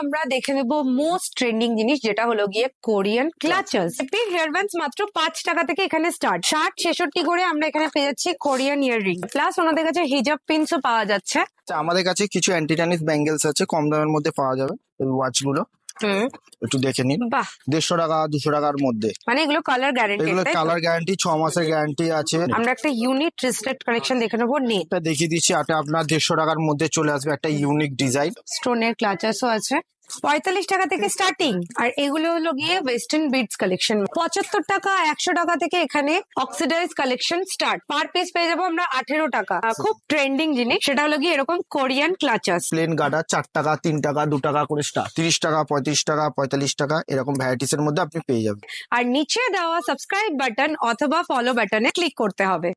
আমরা দেখে নেব মোস্ট ট্রেন্ডিং জিনিস যেটা হলো গিয়ে কোরিয়ান ক্লাচার্স এপির হেয়ার ব্যান্ডস মাত্র পাঁচ টাকা থেকে এখানে স্টার্ট ষাট ছেষট্টি করে আমরা এখানে পেয়ে যাচ্ছি কোরিয়ান ইয়ার রিং প্লাস ওনাদের কাছে হিজাব পিনসও পাওয়া যাচ্ছে। আচ্ছা, আমাদের কাছে কিছু অ্যান্টিটানিস ব্যাঙ্গেলস আছে কম দামের মধ্যে পাওয়া যাবে এই ওয়াচগুলো। হুম একটু দেখে নিন। দেড়শো টাকা দুশো টাকার মধ্যে। মানে এগুলো কালার গ্যারেন্টি এগুলো কালার গ্যারান্টি ছ মাসের গ্যারান্টি আছে। আমরা একটা ইউনিক রিস্টেড কালেকশন দেখে নেব এটা দেখিয়ে দিচ্ছি এটা আপনার দেড়শো টাকার মধ্যে চলে আসবে একটা ইউনিক ডিজাইন স্টোনের ক্লাচার্সও আছে। পঁয়তাল্লিশ টাকা থেকে স্টার্টিং আর এগুলো হলো গিয়ে ওয়েস্টার্ন বিডস কালেকশন পঁচাত্তর টাকা একশো টাকা থেকে এখানে oxidise collection start per piece পেয়ে যাব আমরা আঠেরো টাকা। খুব ট্রেন্ডিং জিনিস সেটা হলো গিয়ে এরকম কোরিয়ান ক্লাচার্স প্লেন গার্ডার চার টাকা তিন টাকা দু টাকা করে স্টার্ট তিরিশ টাকা পঁয়ত্রিশ টাকা পঁয়তাল্লিশ টাকা এরকম ভ্যারাইটিস এর মধ্যে আপনি পেয়ে যাবেন। আর নিচে দেওয়া সাবস্ক্রাইব বাটন অথবা ফলো বাটনে ক্লিক করতে হবে।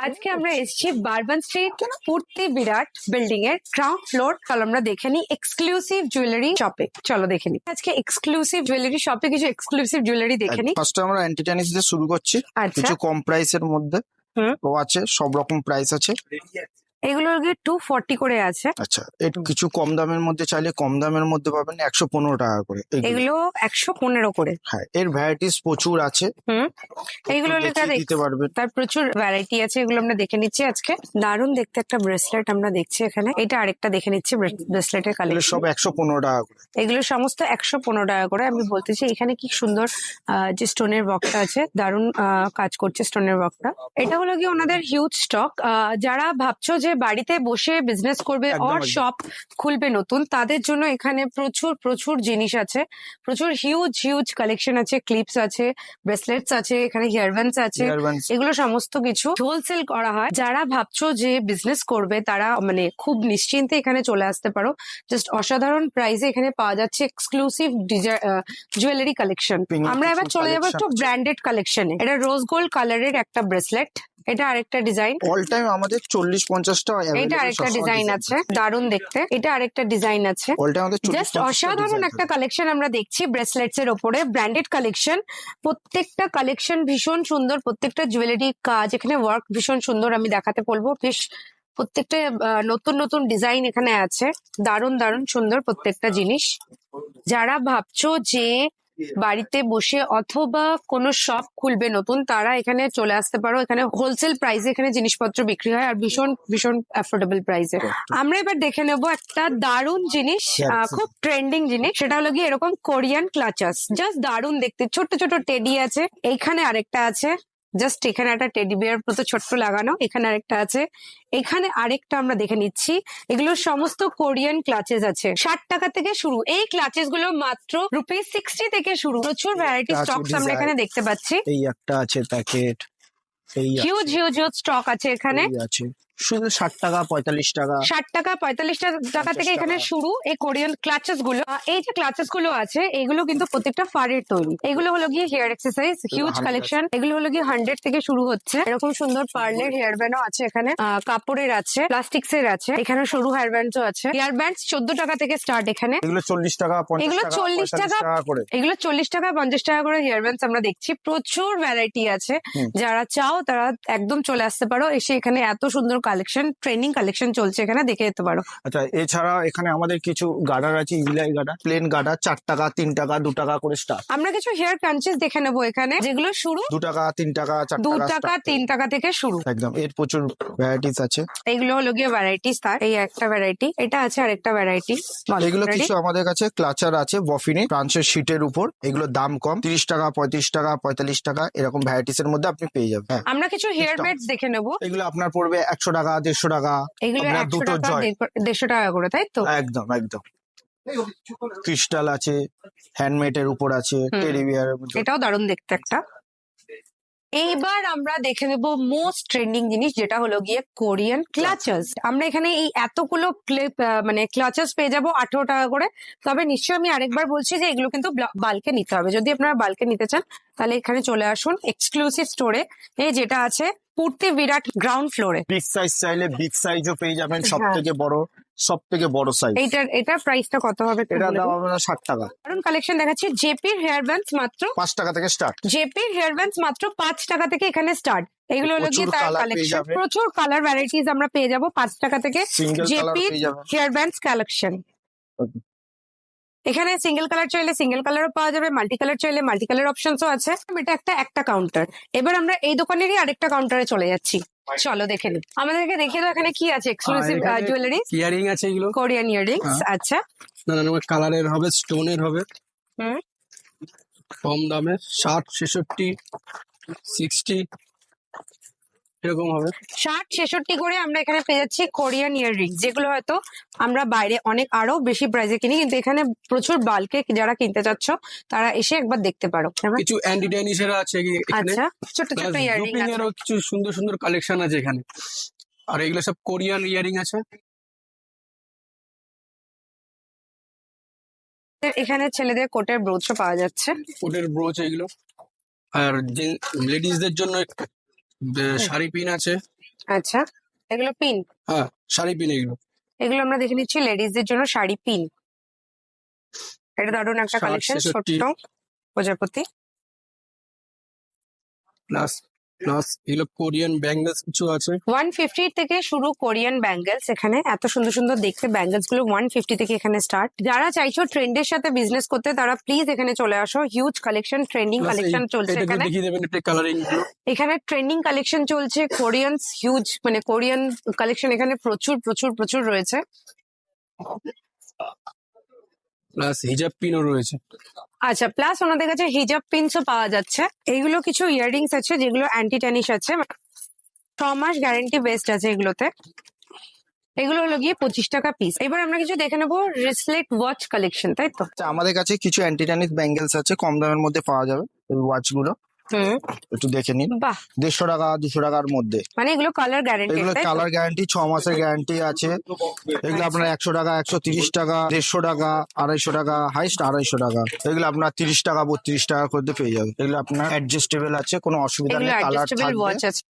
আজকে আমরা এসেছি বারবান স্ট্রিট পূর্তি বিরাট বিল্ডিং এর গ্রাউন্ড ফ্লোর চলো আমরা দেখে নিই এক্সক্লুসিভ জুয়েলারি শপে চলো দেখে নিই। আজকে এক্সক্লুসিভ জুয়েলারি শপে কিছু এক্সক্লুসিভ জুয়েলারি দেখে নিই। ফার্স্ট আমরা অ্যান্টিটানিস দিয়ে শুরু করছি। আচ্ছা। কিছু কম প্রাইস এর মধ্যে হুম। তো আছে সব রকম প্রাইস আছে। এগুলোর গিয়ে টু ফর্টি করে আছে। আচ্ছা একটু কিছু কম দামের মধ্যে চাইলে কম দামের মধ্যে পাবেন একশো পনেরো টাকা করে এগুলো। একশো পনেরো করে। হ্যাঁ এর ভ্যারাইটিস প্রচুর আছে। হুম এইগুলো একটু লেখা দেখিয়ে দেখ দিতে পারবেন। তার প্রচুর ভ্যারাইটি আছে এগুলো আমরা দেখে নিচ্ছি আজকে। দারুণ দেখতে একটা ব্রেসলেট আমরা দেখছি এখানে। এটা আরেকটা দেখে নিচ্ছি ব্রেসলেটের কালেকশন সব একশো পনেরো টাকা করে। এগুলো সমস্ত একশো পনেরো টাকা করে। আমি বলতেছি এখানে কি সুন্দর যে স্টোনের বক্সটা আছে দারুণ কাজ করছে স্টোনের বক্সটা এটা হলো কি ওনাদের হিউজ স্টক যারা ভাবছ যে বাড়িতে বসে বিজনেস করবে অর শপ খুলবে নতুন তাদের জন্য এখানে প্রচুর প্রচুর জিনিস আছে। প্রচুর হিউজ হিউজ কালেকশন আছে ক্লিপস আছে ব্রেসলেটস আছে এখানে হেয়ারব্যান্ডস আছে এগুলো সমস্ত কিছু হোলসেল করা হয়। যারা ভাবছ যে বিজনেস করবে তারা মানে খুব নিশ্চিন্তে এখানে চলে আসতে পারো। জাস্ট অসাধারণ প্রাইসে এখানে পাওয়া যাচ্ছে এক্সক্লুসিভ জুয়েলারি কালেকশন আমরা এবার চলে যাব একটু ব্র্যান্ডেড কালেকশনে এটা রোজ গোল্ড কালারের একটা ব্রেসলেট এটা আরেকটা ডিজাইন। অল টাইম আমাদের চল্লিশ পঞ্চাশটা এটা আরেকটা ডিজাইন আছে। দারুণ দেখতে। এটা আরেকটা ডিজাইন আছে। অল টাইম আমাদের জাস্ট অসাধারণ একটা কালেকশন আমরা দেখছি ব্রেসলেটস এর ওপরে ব্র্যান্ডেড কালেকশন প্রত্যেকটা কালেকশন ভীষণ সুন্দর প্রত্যেকটা জুয়েলারি কাজ এখানে ওয়ার্ক ভীষণ সুন্দর আমি দেখাতে বলব। বেশ প্রত্যেকটা নতুন নতুন ডিজাইন এখানে আছে। দারুণ দারুণ সুন্দর প্রত্যেকটা জিনিস। যারা ভাবছ যে বাড়িতে বসে অথবা কোনো শপ খুলবে নতুন তারা এখানে চলে আসতে পারো। এখানে হোলসেল প্রাইসে এখানে জিনিসপত্র বিক্রি হয় আর ভীষণ ভীষণ অ্যাফোর্ডেবল প্রাইসে আমরা এবার দেখে নেব একটা দারুণ জিনিস আহ, খুব ট্রেন্ডিং জিনিস সেটা হলো গিয়ে এরকম কোরিয়ান ক্লাচার্স জাস্ট দারুণ দেখতে ছোট ছোট টেডি আছে এইখানে আরেকটা আছে। জাস্ট এখানে একটা টেডি বিয়ার মতো ছোট্ট লাগানো এখানে আরেকটা আছে। এখানে আরেকটা আমরা দেখে নিচ্ছি। এগুলো সমস্ত কোরিয়ান ক্লাচেস আছে। ষাট টাকা থেকে শুরু। এই ক্লাচেসগুলো মাত্র রুপিস সিক্সটি থেকে শুরু। প্রচুর ভ্যারাইটি স্টক স্টকস আমরা এখানে দেখতে পাচ্ছি। এই একটা আছে packet huge huge huge stock আছে এখানে। আছে। শুধু ষাট টাকা পঁয়তাল্লিশ টাকা। ষাট টাকা পঁয়তাল্লিশ টাকা থেকে এখানে শুরু এই কোরিয়ান ক্লাচেসগুলো। এই যে ক্লাচেসগুলো আছে এগুলো কিন্তু প্রত্যেকটা ফারের তৈরি। এগুলো হলো গিয়ে হেয়ার এক্সারসাইজ হিউজ কালেকশন এগুলো হলো গিয়ে হান্ড্রেড থেকে শুরু হচ্ছে। এরকম সুন্দর পার্লের হেয়ার ব্যান্ডও আছে এখানে। কাপড়ের আছে প্লাস্টিক্স এর আছে। এখানে সরু হেয়ার ব্যান্ডও আছে। হেয়ার ব্যান্ড চোদ্দ টাকা থেকে স্টার্ট এখানে। এগুলো চল্লিশ টাকা এগুলো টাকা 40 পঁয়তাল্লিশ টাকা করে। এগুলো চল্লিশ টাকা পঞ্চাশ টাকা করে হেয়ার ব্যান্ডস আমরা দেখছি। প্রচুর ভ্যারাইটি আছে। যারা চাও তারা একদম চলে আসতে পারো। এসে এখানে এত সুন্দর কালেকশন ট্রেনিং কালেকশন চলছে এখানে দেখে যেতে পারো। আচ্ছা এছাড়া এখানে আমাদের কিছু গার্ডার আছে ইলাই গার্ডার প্লেন গার্ডার চার টাকা তিন টাকা দু টাকা করে স্টার্ট আমরা কিছু হেয়ার ক্রাঞ্চেস দেখে নেব এখানে যেগুলো শুরু দু টাকা তিন টাকা চার দু টাকা তিন টাকা থেকে শুরু। একদম এর প্রচুর ভ্যারাইটিস আছে। এইগুলো হলো গিয়ে ভ্যারাইটিস তার এই একটা ভ্যারাইটি এটা আছে আরেকটা ভ্যারাইটি এগুলো কিছু আমাদের কাছে ক্লাচার আছে বফিনি ফ্রান্সের শিটের উপর এগুলো দাম কম তিরিশ টাকা পঁয়ত্রিশ টাকা পঁয়তাল্লিশ টাকা এরকম ভ্যারাইটিস এর মধ্যে আপনি পেয়ে যাবেন হ্যাঁ। আমরা কিছু হেয়ার. বেডস দেখে নেব। এগুলো আপনার পড়বে একশো টাকা দেড়শো টাকা এগুলো দুটো জয়। দেড়শো টাকা করে তাই তো? একদম একদম। ক্রিস্টাল আছে হ্যান্ডমেড এর উপর আছে। টেরিবিয়ার এটাও দারুণ দেখতে একটা। এইবার আমরা দেখে নেব মোস্ট ট্রেন্ডিং জিনিস যেটা হলো গিয়ে কোরিয়ান ক্লাচার্স আমরা এখানে এই এতগুলো ক্লিপ মানে ক্লাচার্স পেয়ে যাব আঠেরো টাকা করে। তবে নিশ্চয়ই আমি আরেকবার বলছি যে এগুলো কিন্তু বাল্কে নিতে হবে। যদি আপনারা বালকে নিতে চান তাহলে এখানে চলে আসুন এক্সক্লুসিভ স্টোরে এই যেটা আছে পূর্তি বিরাট গ্রাউন্ড ফ্লোরে বিগ সাইজ চাইলে বিগ সাইজও পেয়ে যাবেন। সব হ্যাঁ। থেকে বড় সব থেকে বড় সাইজ এইটার এটার প্রাইসটা কত হবে এটা দাম। আপনার ষাট টাকা। কারণ কালেকশন দেখাচ্ছি। জেপির হেয়ার ব্যান্ডস মাত্র পাঁচ টাকা থেকে স্টার্ট জেপির হেয়ার ব্যান্ডস মাত্র পাঁচ টাকা থেকে এখানে স্টার্ট এগুলো হলো গিয়ে তার কালেকশন প্রচুর কালার ভ্যারাইটিস আমরা পেয়ে যাব পাঁচ টাকা থেকে জেপির হেয়ার ব্যান্ডস কালেকশন এখানে সিঙ্গেল কালার চাইলে সিঙ্গেল কালারও পাওয়া যাবে মাল্টি কালার চাইলে মাল্টি কালার অপশনসও আছে। এটা একটা একটা কাউন্টার এবার আমরা এই দোকানেরই আরেকটা কাউন্টারে চলে যাচ্ছি। চলো দেখে নি। আমাদেরকে দেখে দাও এখানে কি আছে এক্সক্লুসিভ জুয়েলারি ইয়ারিং আছে এগুলো। কোরিয়ান ইয়ারিং হ্যাঁ। আচ্ছা। নানা রকমের কালারের হবে স্টোনের হবে। হুম। কম দামে ষাট ছেষট্টি সিক্সটি এরকম হবে। ষাট ছেষট্টি করে আমরা এখানে পেয়ে যাচ্ছি কোরিয়ান ইয়াররিংস যেগুলো হয়তো আমরা বাইরে অনেক আরও বেশি প্রাইসে কিনি কিন্তু এখানে প্রচুর বাল্কে যারা কিনতে চাচ্ছ তারা এসে একবার দেখতে পারো। কিছু অ্যান্টি ড্যানিসের আছে আচ্ছা ছোট ছোট ইয়াররিং এরও কিছু সুন্দর সুন্দর কালেকশন আছে এখানে। আর এগুলো সব কোরিয়ান ইয়ারিং আছে। এখানে ছেলেদের কোটের ব্রোচও পাওয়া যাচ্ছে। কোটের ব্রোচ এগুলো। আর লেডিসদের জন্য শাড়ি পিন আছে। আচ্ছা এগুলো পিন? হ্যাঁ শাড়ি পিন এগুলো। এগুলো আমরা দেখে নিচ্ছি লেডিসদের জন্য শাড়ি পিন। এটা দারুণ একটা কালেকশন ছোট্ট প্রজাপতি। প্লাস প্লাস এগুলো কোরিয়ান ব্যাঙ্গলস কিছু আছে। ওয়ান ফিফটি থেকে শুরু কোরিয়ান ব্যাঙ্গেলস এখানে। এত সুন্দর সুন্দর দেখতে ব্যাঙ্গেলসগুলো ওয়ান ফিফটি থেকে এখানে স্টার্ট যারা চাইছো ট্রেন্ডের সাথে বিজনেস করতে তারা প্লিজ এখানে চলে আসো। হিউজ কালেকশন ট্রেন্ডিং কালেকশন চলছে এখানে। এখানে ট্রেন্ডিং কালেকশন চলছে। কোরিয়ান হিউজ মানে কোরিয়ান কালেকশন এখানে প্রচুর প্রচুর প্রচুর রয়েছে। প্লাস হিজাব পিনও রয়েছে। আচ্ছা প্লাস ওনাদের কাছে হিজাব পিনসও পাওয়া যাচ্ছে। এইগুলো কিছু ইয়াররিংস আছে যেগুলো অ্যান্টি ট্যানিশ আছে। ছ মাস গ্যারেন্টি বেস্ট আছে এগুলোতে। এগুলো হলো গিয়ে পঁচিশ টাকা পিস এবার আমরা কিছু দেখে নেব রিসলেট ওয়াচ কালেকশন তাই তো? আচ্ছা, আমাদের কাছে কিছু অ্যান্টিটানিক ব্যাঙ্গেলস আছে কম দামের মধ্যে পাওয়া যাবে এই ওয়াচগুলো। হুম একটু দেখে নিন। দেড়শো টাকা দুশো টাকার মধ্যে। মানে এগুলো কালার গ্যারান্টি এগুলো কালার গ্যারান্টি ছ মাসের গ্যারান্টি আছে। এগুলো আপনার একশো টাকা একশো তিরিশ টাকা দেড়শো টাকা আড়াইশো টাকা হাইস্ট আড়াইশো টাকা। এগুলো আপনার তিরিশ টাকা বত্রিশ টাকা করতে পেয়ে যাবে। এগুলো আপনার অ্যাডজাস্টেবল আছে কোনো অসুবিধা নেই কালার থাকবে।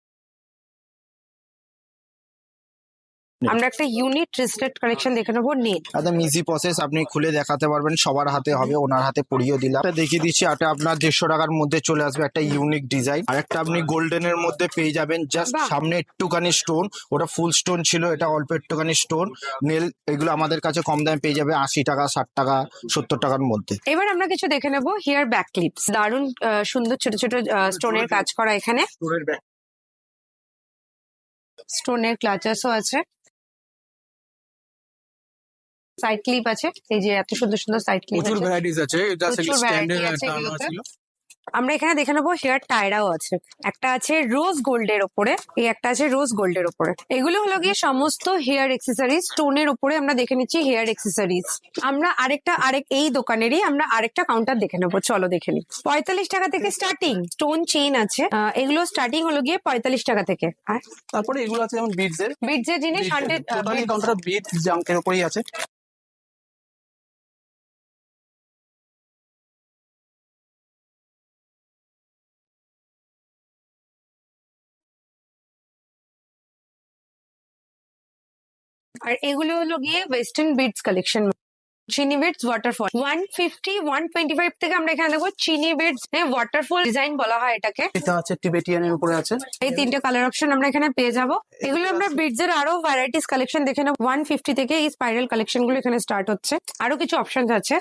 আমরা একটা ইউনিট রিসলেট কালেকশন দেখে নেব নেট একদম ইজি প্রসেস আপনি খুলে দেখাতে পারবেন সবার হাতে হবে ওনার হাতে পরিয়ে দিলাম। এটা দেখিয়ে দিচ্ছি এটা আপনার দেড়শো টাকার মধ্যে চলে আসবে একটা ইউনিক ডিজাইন আর একটা আপনি গোল্ডেন এর মধ্যে পেয়ে যাবেন জাস্ট সামনে একটুখানি স্টোন ওটা ফুল স্টোন ছিল এটা অল্প একটুখানি স্টোন নেল এগুলো আমাদের কাছে কম দামে পেয়ে যাবে আশি টাকা ষাট টাকা সত্তর টাকার মধ্যে। এবার আমরা কিছু দেখে নেব হেয়ার ব্যাক ক্লিপস দারুণ আহ, সুন্দর ছোট ছোট স্টোনের কাজ করা এখানে। স্টোনের ক্লাচাসও আছে। সাইড ক্লিপ আছে এই যে এত সুন্দর সুন্দর সাইড ক্লিপ প্রচুর আছে। ভ্যারাইটিস আছে জাস্ট প্রচুর স্ট্যান্ডার্ড একটা ছিল। আমরা এখানে দেখে নেব হেয়ার টায়রাও আছে। একটা আছে রোজ গোল্ডের ওপরে এই একটা আছে রোজ গোল্ডের ওপরে। এগুলো হলো গিয়ে সমস্ত হেয়ার এক্সেসরিজ স্টোনের ওপরে আমরা দেখে নিচ্ছি হেয়ার এক্সেসরিজ আমরা আরেকটা আরেক এই দোকানেরই আমরা আরেকটা কাউন্টার দেখে নেব চলো দেখে নি পঁয়তাল্লিশ টাকা থেকে স্টার্টিং স্টোন চেইন আছে। আহ, এগুলো স্টার্টিং হলো গিয়ে পঁয়তাল্লিশ টাকা থেকে। আর তারপরে এগুলো আছে যেমন বিটস এর। বিটজের জিনিস হান্ড্রেড কাউন্টার বিট জাঙ্কের উপরেই আছে। আর এগুলো হলো গিয়ে ওয়েস্টার্ন বিটস কালেকশন চিনি beads waterfall one fifty one twenty five থেকে আমরা এখানে দেখব চিনি বিটস ওয়াটারফল ডিজাইন বলা হয় এটাকে। এটা আছে টিবেটিয়ান এর উপরে আছে। এই তিনটে কালার অপশন আমরা এখানে পেয়ে যাব। এগুলো আমরা বিটস এর আরও ভ্যারাইটিস কালেকশন দেখে নেব। ওয়ান ফিফটি থেকে এই স্পাইরাল কালেকশনগুলো এখানে স্টার্ট হচ্ছে। আরও কিছু অপশন আছে।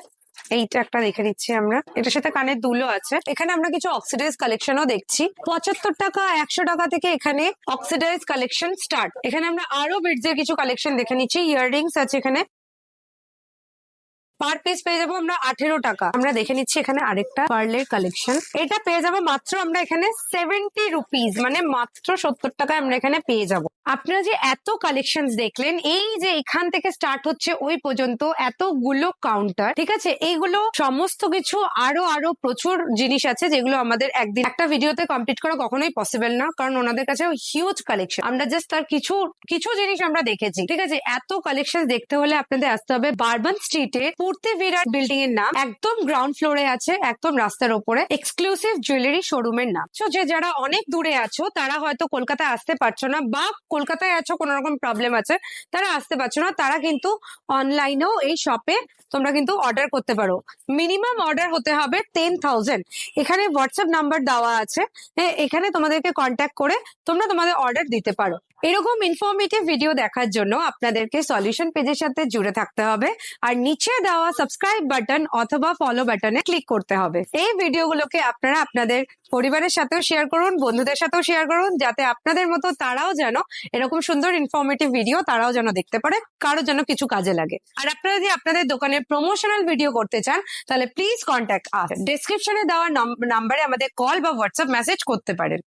এইটা একটা দেখে দিচ্ছি আমরা। এটার সাথে কানের দুলো আছে। এখানে আমরা কিছু অক্সিডাইজ কালেকশনও দেখছি। পঁচাত্তর টাকা, একশো টাকা থেকে এখানে অক্সিডাইজ কালেকশন স্টার্ট এখানে আমরা আরও বেডস এর কিছু কালেকশন দেখে নিচ্ছি। ইয়াররিংস আছে এখানে। পার পিস পেয়ে যাব আমরা আঠেরো টাকা। আমরা দেখে নিচ্ছি এখানে আরেকটা পার্লের কালেকশন এটা পেয়ে যাব মাত্র আমরা এখানে সেভেন্টি রুপিস মানে মাত্র সত্তর টাকায় আমরা এখানে পেয়ে যাব। আপনারা যে এত কালেকশন দেখলেন, এই যে এখান থেকে স্টার্ট হচ্ছে ওই পর্যন্ত এতগুলো কাউন্টার ঠিক আছে? এইগুলো সমস্ত কিছু আরও আরও প্রচুর জিনিস আছে যেগুলো আমাদের একদিন একটা ভিডিওতে কমপ্লিট করা কখনোই পসিবল না, কারণ ওনাদের কাছে হিউজ কালেকশন আমরা জাস্ট তার কিছু কিছু জিনিস আমরা দেখেছি, ঠিক আছে? এত কালেকশন দেখতে হলে আপনাদের আসতে হবে বারবান স্ট্রিটে মূর্তি বিরাট বিল্ডিং এর নাম একদম গ্রাউন্ড ফ্লোরে আছে একদম রাস্তার ওপরে এক্সক্লুসিভ জুয়েলারি শোরুমের নাম। তো যে যারা অনেক দূরে আছো তারা হয়তো কলকাতায় আসতে পারছ না বা কলকাতায় আছো কোনো রকম প্রবলেম আছে তারা আসতে পারছ না তারা কিন্তু অনলাইনেও এই শপে তোমরা কিন্তু অর্ডার করতে পারো। মিনিমাম অর্ডার হতে হবে টেন থাউজেন্ড এখানে হোয়াটসঅ্যাপ নাম্বার দেওয়া আছে হ্যাঁ, এখানে তোমাদেরকে কন্ট্যাক্ট করে তোমরা তোমাদের অর্ডার দিতে পারো। এরকম ইনফরমেটিভ ভিডিও দেখার জন্য আপনাদেরকে সলিউশন পেজের সাথে জুড়ে থাকতে হবে। আর নিচে দেওয়া সাবস্ক্রাইব বাটন অথবা ফলো বাটনে ক্লিক করতে হবে। এই ভিডিওগুলোকে আপনারা আপনাদের পরিবারের সাথেও শেয়ার করুন, বন্ধুদের সাথেও শেয়ার করুন, যাতে আপনাদের মতো তারাও যেন এরকম সুন্দর ইনফরমেটিভ ভিডিও তারাও যেন দেখতে পারে, কারও যেন কিছু কাজে লাগে। আর আপনারা যদি আপনাদের দোকানের প্রমোশনাল ভিডিও করতে চান, তাহলে প্লিজ কন্ট্যাক্ট আস ডেসক্রিপশনে দেওয়া নাম্বারে আমাদের কল বা হোয়াটসঅ্যাপ মেসেজ করতে পারেন।